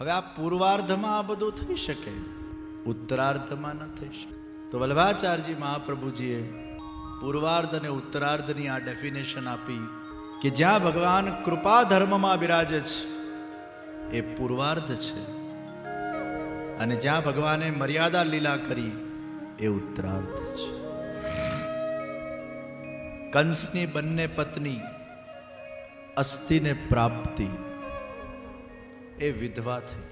હવે આ પૂર્વાર્ધમાં આ બધું થઈ શકે. ઉત્તરાર્ધમાં ન થઈ શકે. તો વલ્લભાચાર્યજી મહાપ્રભુજીએ પૂર્વાર્ધ અને ઉત્તરાર્ધની આ ડેફિનેશન આપી કે જ્યાં ભગવાન કૃપા ધર્મમાં બિરાજે છે, એ પૂર્વાર્ધ છે. અને જ્યાં ભગવાને મર્યાદા લીલા કરી, એ ઉત્તરાર્ધ છે. કંસની બંને પત્ની અસ્થિને પ્રાપ્તિ. એ વિધવા થઈ.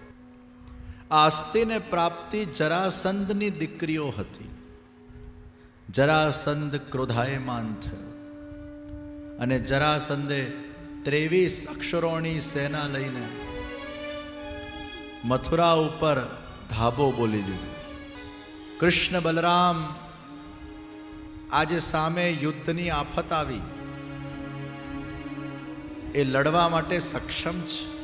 આ અસ્થિને પ્રાપ્તિ જરાસંધની દીકરીઓ હતી. જરાસંધ ક્રોધાયમાન થયો. અને જરાસંધે ત્રેવીસ અક્ષરોની સેના લઈને મથુરા ઉપર ધાબો બોલી દીધો. કૃષ્ણ બલરામ, આજે સામે યુદ્ધની આફત આવી. એ લડવા માટે સક્ષમ છે.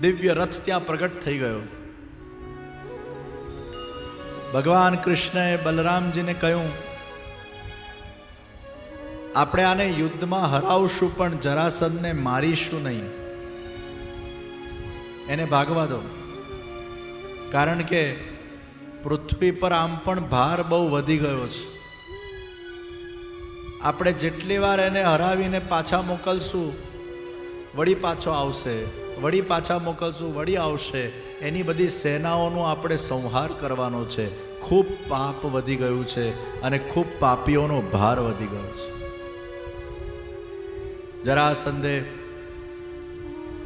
દિવ્ય રથ ત્યાં પ્રગટ થઈ ગયો. ભગવાન કૃષ્ણએ બલરામજીને કહ્યું, આપણે આને યુદ્ધમાં હરાવશું, પણ જરાસંદને મારીશું નહીં. એને ભાગવા દો. કારણ કે પૃથ્વી પર આમ પણ ભાર બહુ વધી ગયો છે. આપણે જેટલી વાર એને હરાવીને પાછા મોકલશું, વળી પાછો આવશે, વળી પાછા મોકલશું, વળી આવશે. એની બધી સેનાઓનો આપણે સંહાર કરવાનો છે. ખૂબ પાપ વધી ગયું છે અને ખૂબ પાપીઓનો ભાર વધી ગયો છે. જરાસંધે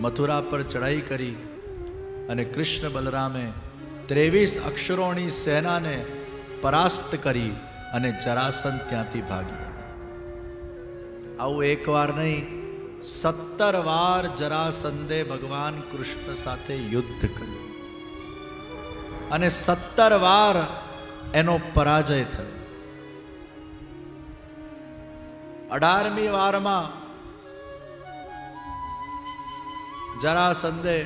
મથુરા પર ચડાઈ કરી અને કૃષ્ણ બલરામે ત્રેવીસ અક્ષરોની સેનાને પરાસ્ત કરી અને જરાસંધ ત્યાંથી ભાગ્યો. આવું એકવાર નહીં, સત્તર વાર જરાસંદે ભગવાન કૃષ્ણ સાથે યુદ્ધ કર્યું. અને સત્તર વાર એનો પરાજય થયો. અઢારમી વારમાં જરાસંદે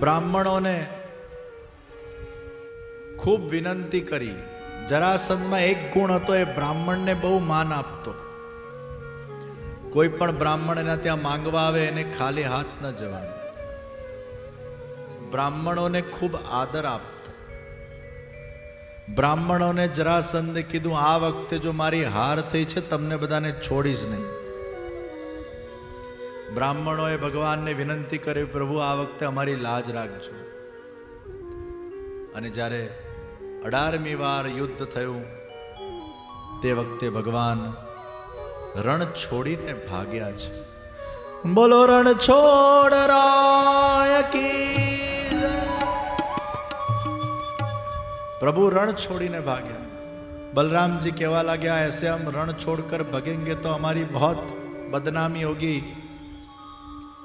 બ્રાહ્મણોને ખૂબ વિનંતી કરી. જરાસંધમાં એક ગુણ હતો, એ બ્રાહ્મણને બહુ માન આપતો. કોઈ પણ બ્રાહ્મણ એના ત્યાં માંગવા આવે, એને ખાલી હાથ ન જવાનું. બ્રાહ્મણોને ખૂબ આદર આપતો. બ્રાહ્મણોને જરાસંધે કીધું, આ વખતે જો મારી હાર થઈ છે, તમને બધાને છોડીશ નહીં. બ્રાહ્મણોએ ભગવાનને વિનંતી કરી, પ્રભુ, આ વખતે અમારી લાજ રાખજો. અને જ્યારે અઢારમી વાર યુદ્ધ થયું. તે વખતે ભગવાન રણ છોડીને ભાગ્યા છે. બોલો, રણ છોડ રાય પ્રભુ રણ છોડીને ભાગ્યા. બલરામજી કહેવા લાગ્યા, એસે હમ રણ છોડકર ભગેંગે તો અમારી બહોત બદનામી હોગી.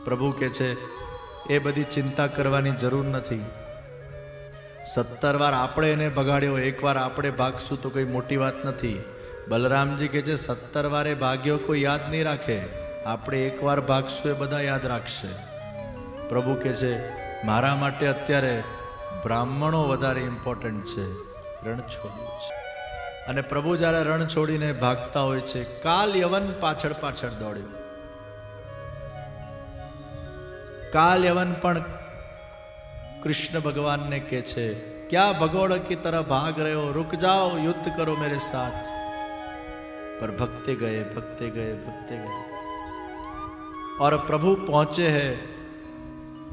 પ્રભુ કે છે, એ બધી ચિંતા કરવાની જરૂર નથી. સત્તર વાર આપણે એને ભગાડ્યો એકવાર આપણે ભાગશું તો કોઈ મોટી વાત નથી. બલરામજી કે છે, સત્તર વારે ભાગ્યો કોઈ યાદ નહીં રાખે. આપણે એકવાર ભાગશું એ બધા યાદ રાખશે. પ્રભુ કે છે, મારા માટે અત્યારે બ્રાહ્મણો વધારે ઇમ્પોર્ટન્ટ છે. રણ છોડ્યું છે. અને પ્રભુ જ્યારે રણ છોડીને ભાગતા હોય છે, કાલ યવન પાછળ પાછળ દોડ્યું. કાલ યવન પણ कृष्ण भगवान ने कहे क्या भगोड़ की तरह भाग रहे हो? रुक जाओ, युद्ध करो मेरे साथ. पर भक्ते गए भक्ते गए भक्ते गए। और प्रभु पहुँचे हैं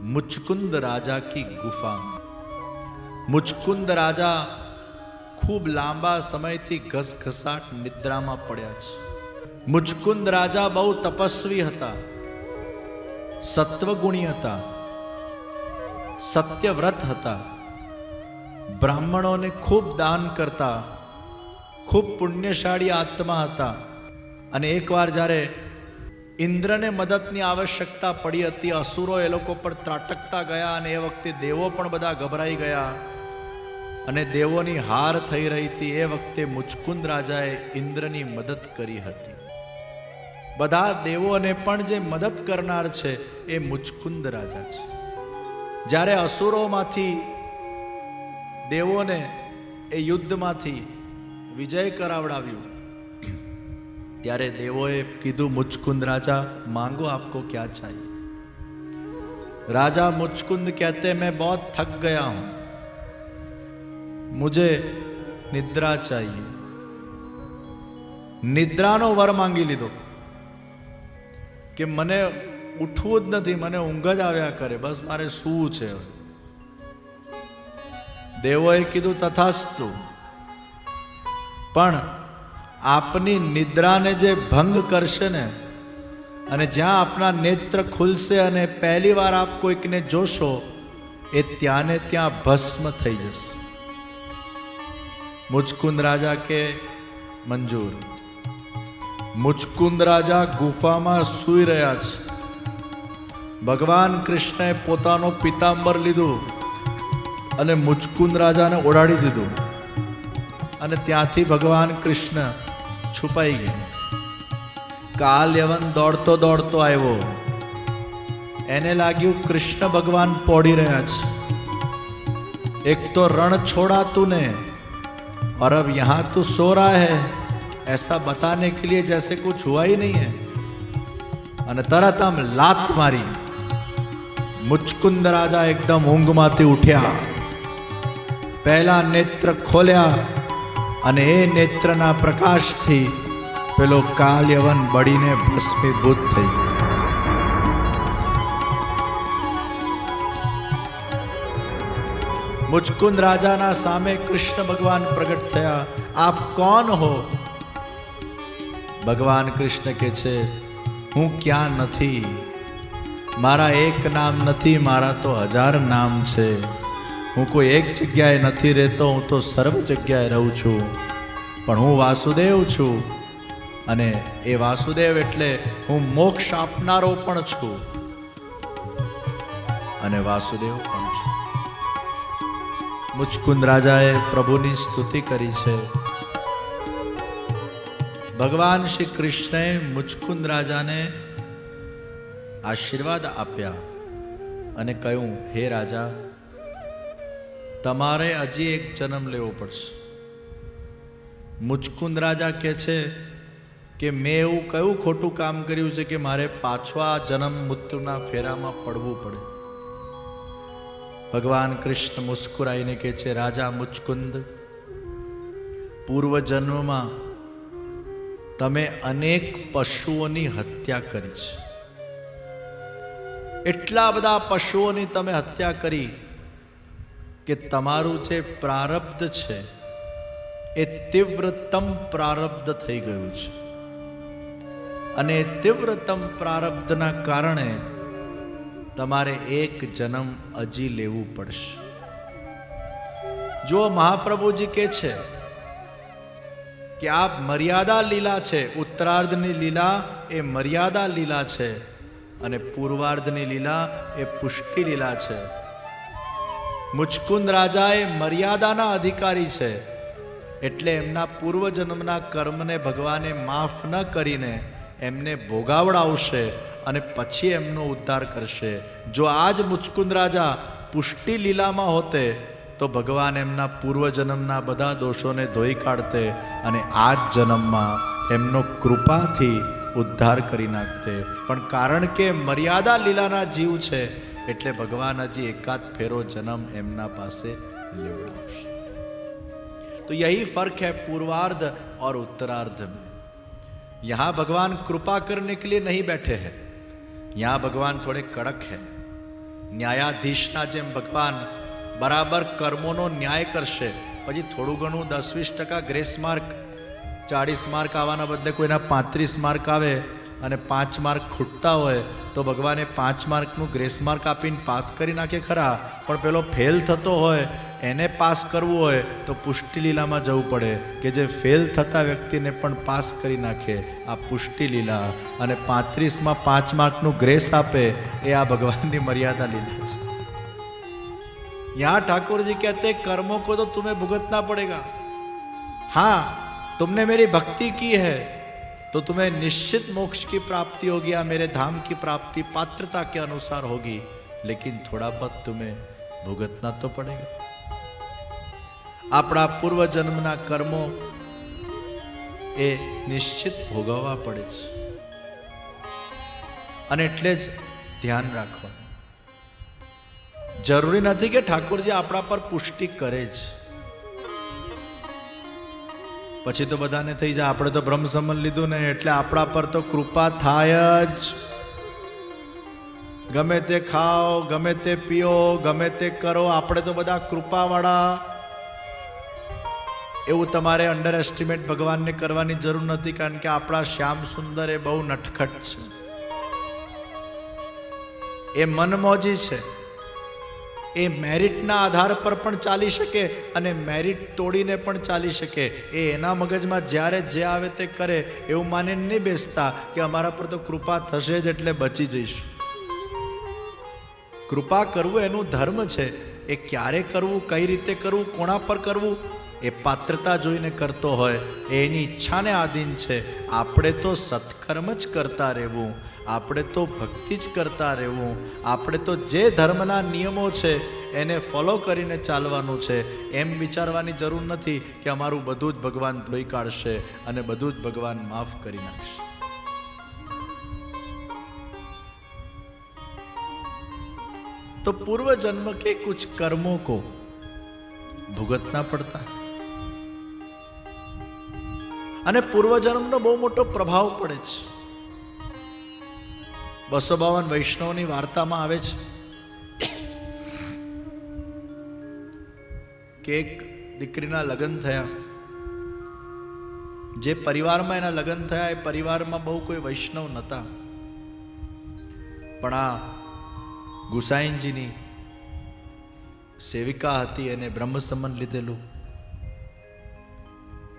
मुचकुंद राजा की गुफा में। मुचकुंद राजा खूब लांबा समय थी घस घसाट निद्रा में पड़ा मुचकुंद राजा बहुत तपस्वी था सत्वगुणी था સત્યવ્રત હતા. બ્રાહ્મણોને ખૂબ દાન કરતા, ખૂબ પુણ્યશાળી આત્મા હતા. અને એકવાર જ્યારે ઇન્દ્રને મદદની આવશ્યકતા પડી હતી, અસુરો એ લોકો પર ત્રાટકતા ગયા અને એ વખતે દેવો પણ બધા ગભરાઈ ગયા. અને દેવોની હાર થઈ રહી હતી, એ વખતે મુચકુંદ રાજાએ ઇન્દ્રની મદદ કરી હતી. બધા દેવોને પણ જે મદદ કરનાર છે, એ મુચકુંદ રાજા છે. જ્યારે અસુરોમાંથી દેવોને એ યુદ્ધમાંથી વિજય કરાવડાવ્યું, ત્યારે દેવોએ કીધું મુચકુંદ રાજા, માંગો આપકો ક્યાં ચાહીએ રાજા મુચકુંદ કહેતે, મેં બહુ થક ગયા હું. મુજે નિદ્રા ચાહીએ. નિદ્રાનો વર માંગી લીધો કે મને ઉઠવું જ નથી, મને ઊંઘ જ આવ્યા કરે. બસ મારે શું છે? દેવોએ કીધું, તથાસ્તુ. પણ આપની નિદ્રાને જે ભંગ કરશે ને, અને જ્યાં આપના નેત્ર ખુલશે અને પહેલી વાર આપ કોઈકને જોશો, એ ત્યાંને ત્યાં ભસ્મ થઈ જશે. મુચકુંદ રાજા કે, મંજૂર. મુચકુંદ રાજા ગુફામાં સૂઈ રહ્યા છે. ભગવાન કૃષ્ણએ પોતાનો પિતાંબર લીધું અને મુચકુંદ રાજાને ઓડાડી દીધું અને ત્યાંથી ભગવાન કૃષ્ણ છુપાઈ ગયા કાલ યવન દોડતો દોડતો આવ્યો એને લાગ્યું કૃષ્ણ ભગવાન પોડી રહ્યા છે એક તો રણ छोड़ा तूने और अब यहाँ तू सो रहा है ऐसा बताने के लिए जैसे कुछ हुआ ही नहीं है અને તરત આમ લાત મારી મુચકુંદ રાજા એકદમ ઊંઘમાંથી ઉઠ્યા. પહેલા નેત્ર ખોલ્યા અને એ નેત્રના પ્રકાશથી પેલો કાલ્યવન બળીને ભસ્મીભૂત થઈ મુચકુંદ રાજાના સામે કૃષ્ણ ભગવાન પ્રગટ થયા. આપ કોણ હો? ભગવાન કૃષ્ણ કે છે, હું ક્યાં નથી? મારા એક નામ નથી, મારા તો હજાર નામ છે. હું કોઈ એક જગ્યાએ નથી રહેતો, હું તો સર્વ જગ્યાએ રહું છું. પણ હું વાસુદેવ છું. અને એ વાસુદેવ એટલે હું મોક્ષ આપનારો પણ છું. અને વાસુદેવ પણ છું. મુચકુંદ રાજાએ પ્રભુની સ્તુતિ કરી છે. ભગવાન શ્રી કૃષ્ણએ મુચકુંદ રાજાને આશીર્વાદ આપ્યા અને કહ્યું, હે રાજા, તમારે હજી એક જન્મ લેવો પડશે. મુચકુંદ રાજા કહે છે કે, મેં એવું કયું ખોટું કામ કર્યું છે કે મારે પાછો આ જન્મ મૃત્યુના ફેરામાં પડવું પડે? ભગવાન કૃષ્ણ મુસ્કુરાઈને કહે છે, રાજા મુચકુંદ પૂર્વ જન્મમાં તમે અનેક પશુઓની હત્યા કરી છે. એટલા બધા પશુઓની તમે હત્યા કરી કે તમારું જે પ્રારબ્ધ છે, એ તીવ્રતમ પ્રારબ્ધ થઈ ગયું છે. અને તીવ્રતમ પ્રારબ્ધના કારણે તમારે એક જન્મ અજી લેવું પડશે. જો મહાપ્રભુજી કે છે કે આ મર્યાદા લીલા છે, ઉત્તરાર્ધની લીલા એ મર્યાદા લીલા છે. અને પૂર્વાર્ધની લીલા એ પુષ્ટિ લીલા છે. મુચકુંદ રાજા એ મર્યાદાના અધિકારી છે, એટલે એમના પૂર્વજન્મના કર્મને ભગવાને માફ ન કરીને એમને ભોગાવડાવશે અને પછી એમનો ઉદ્ધાર કરશે. જો આજ મુચકુંદ રાજા પુષ્ટિ લીલામાં હોતે, તો ભગવાન એમના પૂર્વજન્મના બધા દોષોને ધોઈ કાઢતે અને આ જ જન્મમાં એમનો કૃપાથી ઉદ્ધાર કરી નાખતે પણ કારણ કે મર્યાદા લીલાના જીવ છે એટલે ભગવાન હજી એકાદ ફેરો જન્મ એમના પાસે લેવડાવશે तो यही फर्क है पूर्वार्ध और उत्तरार्ध में यहां भगवान कृपा करने के लिए नहीं बैठे हैं यहां भगवान थोड़े कड़क है ન્યાયાધીશના જેમ ભગવાન બરાબર કર્મોનો ન્યાય કરશે પછી થોડું ઘણું દસ વીસ ટકા ગ્રેસ માર્ક ચાળીસ માર્ક આવવાના બદલે કોઈના પાંત્રીસ માર્ક આવે અને પાંચ માર્ક ખૂટતા હોય, તો ભગવાને પાંચ માર્કનું ગ્રેસ માર્ક આપીને પાસ કરી નાખે ખરા. પણ પેલો ફેલ થતો હોય, એને પાસ કરવું હોય, તો પુષ્ટિલીલામાં જવું પડે કે જે ફેલ થતા વ્યક્તિને પણ પાસ કરી નાખે આ પુષ્ટિલીલા. અને પાંત્રીસમાં પાંચ માર્કનું ગ્રેસ આપે, એ આ ભગવાનની મર્યાદા લીલા છે. યા ઠાકોરજી કહેતે, કર્મો કો તો તુમે ભુગतना પડેગા. હા तुमने मेरी भक्ति की है तो तुम्हें निश्चित मोक्ष की प्राप्ति होगी या मेरे धाम की प्राप्ति पात्रता के अनुसार होगी लेकिन थोड़ा बहुत तुम्हें भुगतना तो पड़ेगा આપણા પૂર્વ જન્મના કર્મો એ નિશ્ચિત ભોગવવા પડે છે અને એટલે જ ધ્યાન રાખવાનું જરૂરી નથી કે ઠાકોરજી આપણા પર પુષ્ટિ કરે જ પછી તો બધાને થઈ જાય. આપણે તો બ્રહ્મ સંબંધ લીધું ને એટલે આપણા પર તો કૃપા થાય જ. ગમે તે ખાઓ, ગમે તે પીઓ, ગમે તે કરો, આપણે તો બધા કૃપાવાળા. એવું તમારે અંડર એસ્ટિમેટ ભગવાનને કરવાની જરૂર નથી, કારણ કે આપણા શ્યામ સુંદર એ બહુ નટખટ છે. એ મનમોજી છે. એ મેરિટના આધાર પર પણ ચાલી શકે અને મેરિટ તોડીને પણ ચાલી શકે. એ એના મગજમાં જ્યારે જે આવે તે કરે એવું માને નહીં બેસતા કે અમારા પર તો કૃપા થશે જ એટલે બચી જઈશું. કૃપા કરવું એનું ધર્મ છે. એ ક્યારે કરવું, કઈ રીતે કરવું કોણા પર કરવું એ પાત્રતા જોઈને કરતો હોય એની ઈચ્છાને આધીન છે. આપણે તો સત્કર્મ જ કરતા રહેવું, આપણે તો ભક્તિ જ કરતા રહેવું, આપણે તો જે ધર્મના નિયમો છે, એને ફોલો કરીને ચાલવાનું છે. એમ વિચારવાની જરૂર નથી કે અમારું બધું જ ભગવાન ધોઈ કાઢશે અને બધું જ ભગવાન માફ કરી નાખશે. તો પૂર્વ જન્મ કે કુછ કર્મો કો ભુગતના પડતા? અને પૂર્વજન્મનો બહુ મોટો પ્રભાવ પડે છે. બસો બાવન વૈષ્ણવની વાર્તામાં આવે છે. કે એક દીકરીના લગ્ન થયા. જે પરિવારમાં એના લગ્ન થયા, એ પરિવારમાં બહુ કોઈ વૈષ્ણવ નહોતા. પણ આ ગુસાઈનજીની સેવિકા હતી, એને બ્રહ્મસમન લીધેલું.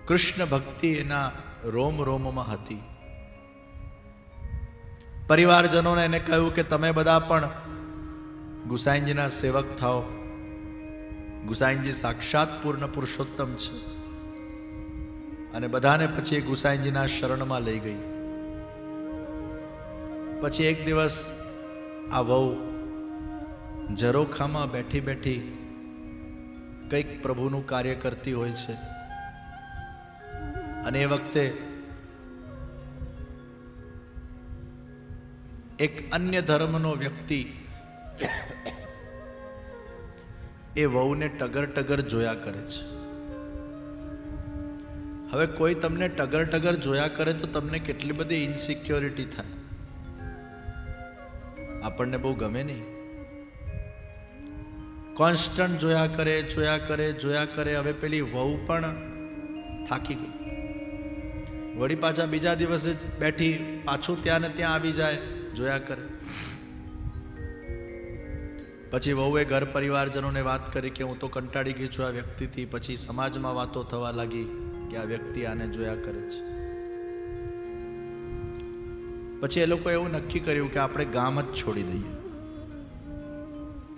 કૃષ્ણ ભક્તિ એના રોમ રોમમાં હતી. પરિવારજનોને એને કહ્યું કે તમે બધા પણ ગુસાઈનજીના સેવક થાઓ. ગુસાઈનજી સાક્ષાત પૂર્ણ પુરુષોત્તમ છે. અને બધાને પછી ગુસાઈનજીના શરણમાં લઈ ગઈ. પછી એક દિવસ આ વહુ ઝરોખામાં બેઠી બેઠી કંઈક પ્રભુનું કાર્ય કરતી હોય છે. અને એ વખતે એક અન્ય ધર્મનો વ્યક્તિ એ વહુને ટગર ટગર જોયા કરે છે. હવે કોઈ તમને ટગર ટગર જોયા કરે તો તમને કેટલી બધી ઇન્સિક્યોરિટી થાય. આપણને બહુ ગમે નહીં. કોન્સ્ટન્ટ જોયા કરે જોયા કરે જોયા કરે, હવે પેલી વહુ પણ થાકી ગઈ. વળી પાછા બીજા દિવસે બેઠી પાછું ત્યાં ને ત્યાં આવી જાય, જોયા કરે. પછી વહુએ ઘર પરિવારજનોને વાત કરી કે હું તો કંટાળી ગઈ છું આ વ્યક્તિથી. પછી સમાજમાં વાતો થવા લાગી કે આ વ્યક્તિ આને જોયા કરે છે. પછી એ લોકો એવું નક્કી કર્યું કે આપણે ગામ જ છોડી દઈએ.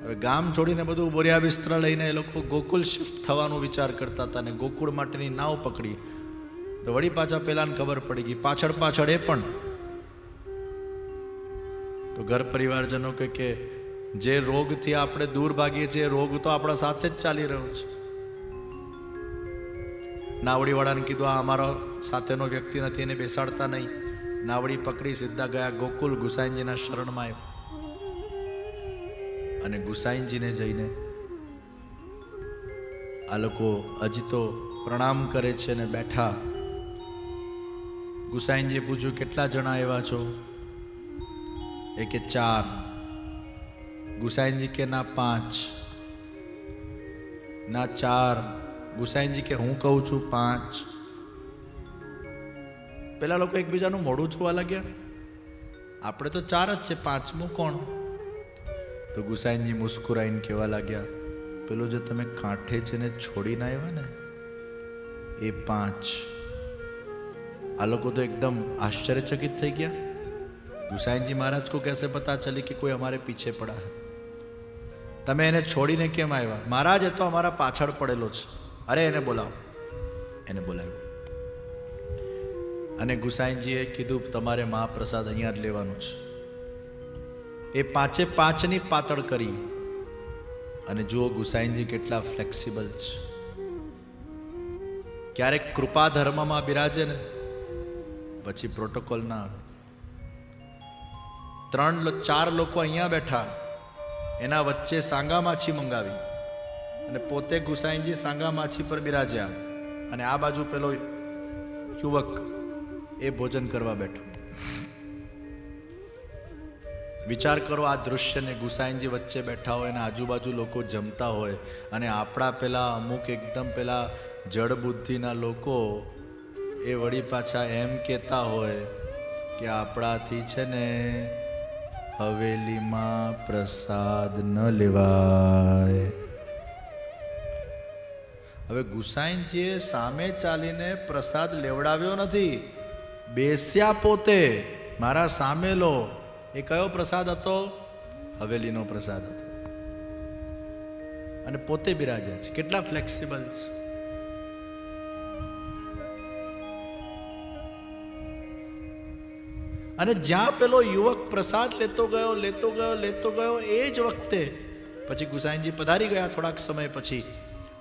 હવે ગામ છોડીને બધું બોરિયા વિસ્તરા લઈને એ લોકો ગોકુલ શિફ્ટ થવાનો વિચાર કરતા હતા અને ગોકુળ માટેની નાવ પકડી. તો વળી પાછા પેલાને ખબર પડી ગઈ. પાછળ પાછળ એ પણ. તો ઘર પરિવારજનો કે કે જે રોગથી આપણે દૂર ભાગીએ છીએ રોગ તો આપણા સાથે જ ચાલી રહ્યો છે. નાવડીવાળાને કીધું, આ અમારો સાથેનો વ્યક્તિ નથી, એને બેસાડતા નહીં. નાવડી પકડી સીધા ગયા. ગોકુલ ગુસાઈનજીના શરણમાં આવ્યો. અને ગુસાઈનજીને જઈને આ લોકો હજી તો પ્રણામ કરે છે ને બેઠા ગુસાઈનજીએ પૂછ્યું, કેટલા જણા એવા છો? એ કે, ચાર. ગુસાઈનજી કે, ના, પાંચ. ના, ચાર. ગુસાઈનજી કે, હું કહું છું પાંચ. પેલા લોકો એકબીજાનું મોડું જોવા લાગ્યા. આપણે તો ચાર જ છે, પાંચમું કોણ? તો ગુસાઈનજી મુસ્કુરાઈને કહેવા લાગ્યા, પેલો જે તમે કાંઠે છે ને છોડીને આવ્યા ને, એ પાંચ. આ લોકો તો એકદમ આશ્ચર્યચકિત થઈ ગયા. ગુસાઈનજી મહારાજ કો કેસે પતા ચલી કે કોઈ અમારે પીછે પડા હે? તમે એને છોડીને કેમ આવ્યા મહારાજ, એ તો અમારા પાછળ પડેલો છે. અરે, એને બોલાવો. એને બોલાવ્યો. અને ગુસાઈનજીએ કીધું, તમારે મહાપ્રસાદ અહીંયા જ લેવાનો છે. એ પાંચે પાંચની પાતળ કરી. અને જુઓ, ગુસાઈનજી કેટલા ફ્લેક્સિબલ છે. ક્યારેક કૃપા ધર્મમાં બિરાજે ને પછી પ્રોટોકોલ ના આવે ત્રણ ચાર લોકો અહીંયા બેઠા, એના વચ્ચે સાંગા માછી મંગાવી અને પોતે ગુસાઈનજી સાંગા માછી પર બિરાજ્યા અને આ બાજુ પેલો યુવક એ ભોજન કરવા બેઠો. વિચાર કરો આ દૃશ્યને, ગુસાઈનજી વચ્ચે બેઠા હોય અને આજુબાજુ લોકો જમતા હોય અને આપણા પેલા અમુક એકદમ પેલા જડ બુદ્ધિના લોકો એ વળી પાછા એમ કહેતા હોય કે આપણાથી છે ને હવેલીમાં પ્રસાદ ન લેવાય. હવે ગુસાઈનજીએ સામે ચાલીને પ્રસાદ લેવડાવ્યો નથી. બેસ્યા પોતે મારા સામે લો. એ કયો પ્રસાદ હતો? હવેલીનો પ્રસાદ હતો. અને પોતે બિરાજ્યા છે. કેટલા ફ્લેક્સિબલ છે. અને જ્યાં પેલો યુવક પ્રસાદ લેતો ગયો લેતો ગયો લેતો ગયો, એ જ વખતે પછી ગુસાઈનજી પધારી ગયા થોડાક સમય પછી.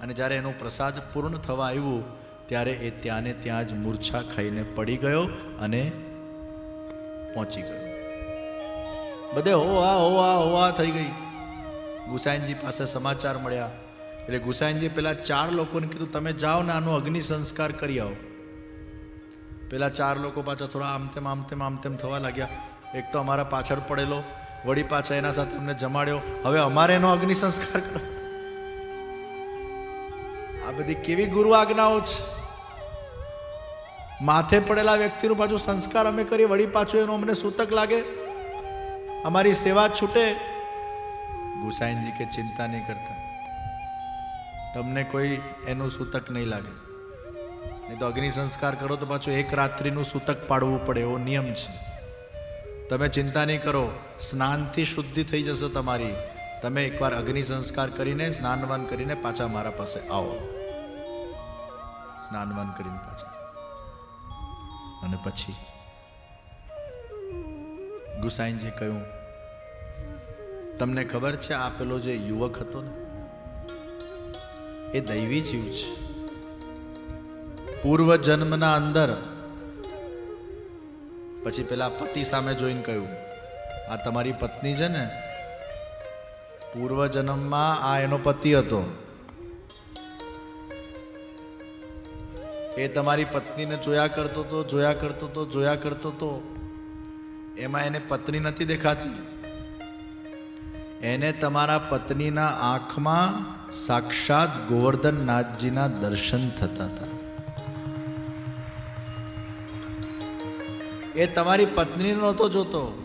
અને જ્યારે એનો પ્રસાદ પૂર્ણ થવા આવ્યું, ત્યારે એ ત્યાંને ત્યાં જ મૂર્છા ખાઈને પડી ગયો અને પહોંચી ગયો. બધે હોવા હોવા હોવા થઈ ગઈ. ગુસાઈનજી પાસે સમાચાર મળ્યા. એટલે ગુસાઈનજી પેલા ચાર લોકોને કીધું, તમે જાઓ ને આનો અગ્નિ સંસ્કાર કરી આવો. પેલા ચાર લોકો પાછા થોડા આમ તેમ આમ તેમ આમ તેમ થવા લાગ્યા. એક તો અમારા પાછળ પડેલો, વળી પાછા એના સાથે અમને જમાડ્યો. હવે અમારે એનો અગ્નિ સંસ્કાર કરો. આ બધી કેવી ગુરુ આજ્ઞાઓ છે? માથે પડેલા વ્યક્તિનું પાછું સંસ્કાર અમે કરીએ, વળી પાછું એનો અમને સૂતક લાગે. અમારી સેવા છૂટે. ગુસાઈનજી કે ચિંતા નહીં કરતા. તમને કોઈ એનું સૂતક નહીં લાગે. નહીં તો અગ્નિ સંસ્કાર કરો તો પાછું એક રાત્રિનું સૂતક પાડવું પડે, એવો નિયમ છે. તમે ચિંતા નહીં કરો, સ્નાનથી શુદ્ધિ થઈ જશે તમારી. તમે એકવાર અગ્નિ સંસ્કાર કરીને, સ્નાનવાન કરીને પાછા મારા પાસે આવો. સ્નાનવાન કરીને પાછા. અને પછી ગુસાઈનજી કહ્યું, તમને ખબર છે આ પેલો જે યુવક હતો ને? એ દૈવી જીવ છે. પૂર્વ જન્મના અંદર. પછી પેલા પતિ સામે જોઈને કહ્યું, આ તમારી પત્ની છે ને પૂર્વ જન્મમાં આ એનો પતિ હતો. એ તમારી પત્નીને જોયા કરતો તો, જોયા કરતો તો, જોયા કરતો તો, એમાં એને પત્ની નથી દેખાતી. એને તમારા પત્નીના આંખમાં સાક્ષાત ગોવર્ધન નાથજીના દર્શન થતા હતા. એ તમારી પત્ની નહોતો જોતો.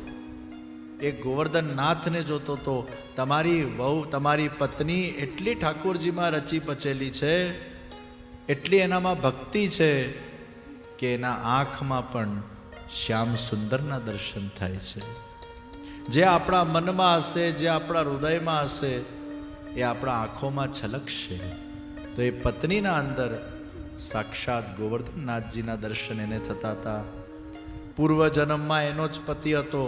એ ગોવર્ધન નાથને જોતો તો તમારી વહુ, તમારી પત્ની એટલી ઠાકોરજીમાં રચી પચેલી છે, એટલી એનામાં ભક્તિ છે કે એના આંખમાં પણ શ્યામ સુંદરના દર્શન થાય છે. જે આપણા મનમાં હશે, જે આપણા હૃદયમાં હશે, એ આપણા આંખોમાં છલકશે. તો એ પત્નીના અંદર સાક્ષાત ગોવર્ધનનાથજીના દર્શન એને થતા હતા. પૂર્વ જન્મમાં એનો જ પતિ હતો.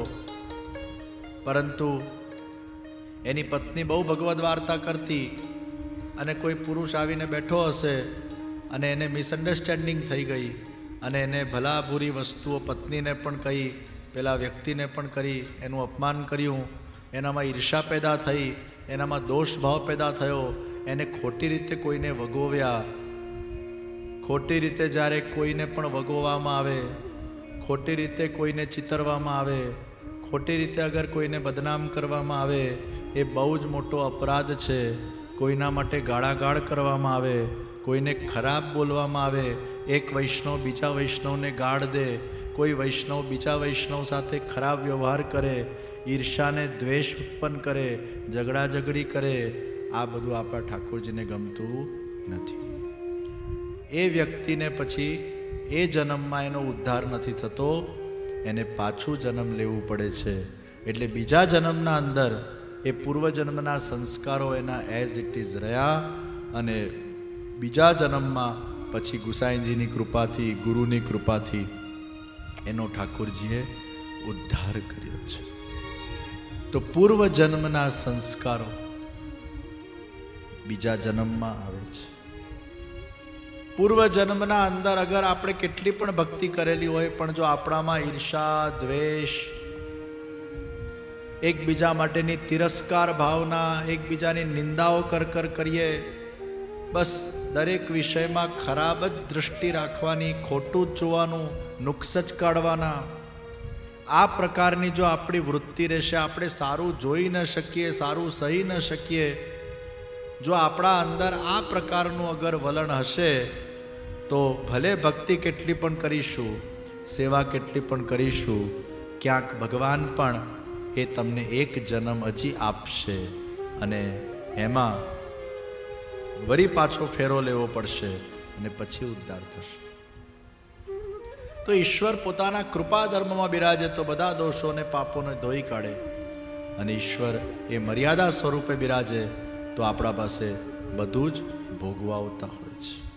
પરંતુ એની પત્ની બહુ ભગવદ્ વાર્તા કરતી અને કોઈ પુરુષ આવીને બેઠો હશે અને એને મિસઅન્ડરસ્ટેન્ડિંગ થઈ ગઈ અને એને ભલા બુરી વસ્તુઓ પત્નીને પણ કહી, પેલા વ્યક્તિને પણ કરી, એનું અપમાન કર્યું, એનામાં ઈર્ષા પેદા થઈ, એનામાં દોષ ભાવ પેદા થયો, એને ખોટી રીતે કોઈને વગોવ્યા. ખોટી રીતે જ્યારે કોઈને પણ વગોવામાં આવે ખોટી રીતે કોઈને ચિતરવામાં આવે, ખોટી રીતે અગર કોઈને બદનામ કરવામાં આવે, એ બહુ જ મોટો અપરાધ છે. કોઈના માટે ગાળાગાળ કરવામાં આવે, કોઈને ખરાબ બોલવામાં આવે, એક વૈષ્ણવ બીજા વૈષ્ણવને ગાળ દે, કોઈ વૈષ્ણવ બીજા વૈષ્ણવ સાથે ખરાબ વ્યવહાર કરે ઈર્ષાને દ્વેષ ઉત્પન્ન કરે ઝઘડા ઝઘડી કરે, આ બધું આપણા ઠાકોરજીને ગમતું નથી. એ વ્યક્તિને પછી એ જન્મમાં એનો ઉદ્ધાર નથી થતો, એને પાછું જન્મ લેવું પડે છે. એટલે બીજા જન્મના અંદર એ પૂર્વજન્મના સંસ્કારો એના એઝ ઇટ ઇઝ રહ્યા અને બીજા જન્મમાં પછી ગુસાઈજીની કૃપાથી, ગુરુની કૃપાથી એનો ઠાકોરજીએ ઉદ્ધાર કર્યો છે. તો પૂર્વ જન્મના સંસ્કારો બીજા જન્મમાં આવે છે. પૂર્વ જન્મના અંદર અગર આપણે કેટલી પણ ભક્તિ કરેલી હોય, પણ જો આપણામાં ઈર્ષા, દ્વેષ, એકબીજા માટેની તિરસ્કાર ભાવના, એકબીજાની નિંદાઓ કર કર કરીએ, બસ દરેક વિષયમાં ખરાબ જ દૃષ્ટિ રાખવાની, ખોટું જ જોવાનું, નુકસ જ કાઢવાના, આ પ્રકારની જો આપણી વૃત્તિ રહેશે, આપણે સારું જોઈ ન શકીએ, સારું સહી ન શકીએ જો આપણા અંદર આ પ્રકારનું અગર વલણ હશે, તો ભલે ભક્તિ કેટલી પણ કરીશું, સેવા કેટલી પણ કરીશું, ક્યાંક ભગવાન પણ એ તમને એક જન્મ હજી આપશે અને એમાં વળી પાછો ફેરો લેવો પડશે અને પછી ઉદ્ધાર થશે. તો ઈશ્વર પોતાના કૃપા ધર્મમાં બિરાજે તો બધા દોષોને પાપોને ધોઈ કાઢે અને ઈશ્વર એ મર્યાદા સ્વરૂપે બિરાજે તો આપણા પાસે બધું જ ભોગવા આવતા હોય છે.